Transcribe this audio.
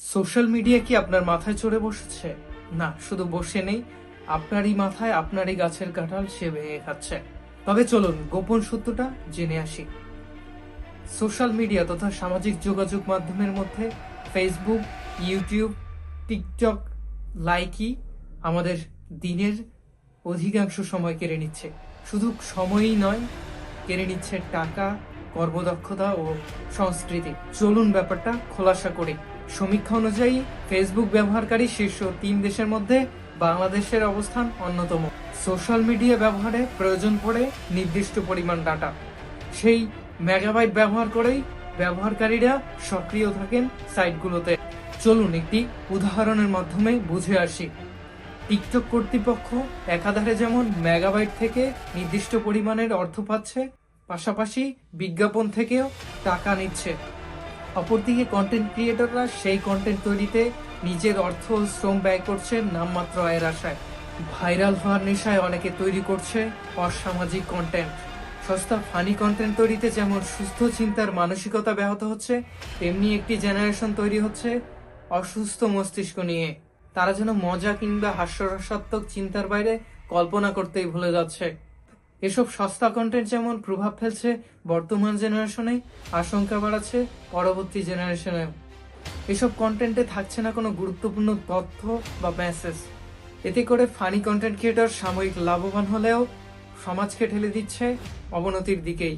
Social media কি আপনার মাথায় চড়ে বসেছে? না, শুধু বসে নেই, আপনারই মাথায় আপনারই গাছের কাঁঠাল সে ভেঙে খাচ্ছে। তবে চলুন, গোপন সত্যটা জেনে আসি। সোশ্যাল মিডিয়া তথা সামাজিক যোগাযোগ মাধ্যমের মধ্যে ফেসবুক ইউটিউব টিকটক লাইকি আমাদের দিনের অধিকাংশ সময় কেড়ে নিচ্ছে। শুধু সময়ই নয়, কেড়ে নিচ্ছে টাকা, কর্মদক্ষতা ও সংস্কৃতি। চলুন ব্যাপারটা খোলাসা করি। সমীক্ষা অনুযায়ী ফেসবুক ব্যবহারকারী শীর্ষ তিন দেশের মধ্যে বাংলাদেশের অবস্থান অন্যতম। সোশ্যাল মিডিয়া ব্যবহারে প্রয়োজন পড়ে নির্দিষ্ট পরিমাণ ডাটা। সেই মেগাবাইট ব্যবহার করেই ব্যবহারকারীরা সক্রিয় থাকেন সাইটগুলোতে। চলুন একটি উদাহরণের মাধ্যমে বুঝে আসি। টিকটক কর্তৃপক্ষ একাধারে যেমন মেগাবাইট থেকে নির্দিষ্ট পরিমাণের অর্থ পাচ্ছে, পাশাপাশি বিজ্ঞাপন থেকেও টাকা নিচ্ছে। অপরদিকে কন্টেন্ট ক্রিয়েটররা সেই কন্টেন্ট তৈরিতে নিজের অর্থ শ্রম ব্যয় করছে নামমাত্র আয়ের আশায়। ভাইরাল হওয়ার নেশায় অনেকে তৈরি করছে অসামাজিক কন্টেন্ট সস্তা ফানি কন্টেন্ট তৈরিতে যেমন সুস্থ চিন্তার মানসিকতা ব্যাহত হচ্ছে, তেমনি একটি জেনারেশন তৈরি হচ্ছে অসুস্থ মস্তিষ্ক নিয়ে। তারা যেন মজা কিংবা হাস্যরসাত্মক চিন্তার বাইরে কল্পনা করতেই ভুলে যাচ্ছে। এসব সস্তা কন্টেন্ট যেমন প্রভাব ফেলছে বর্তমান জেনারেশনে আশঙ্কা বাড়াচ্ছে পরবর্তী জেনারেশনে এসব কন্টেন্টে থাকছে না কোনো গুরুত্বপূর্ণ তথ্য বা মেসেজ এতে করে ফানি কন্টেন্ট ক্রিয়েটর সাময়িক লাভবান হলেও সমাজকে ঠেলে দিচ্ছে অবনতির দিকেই।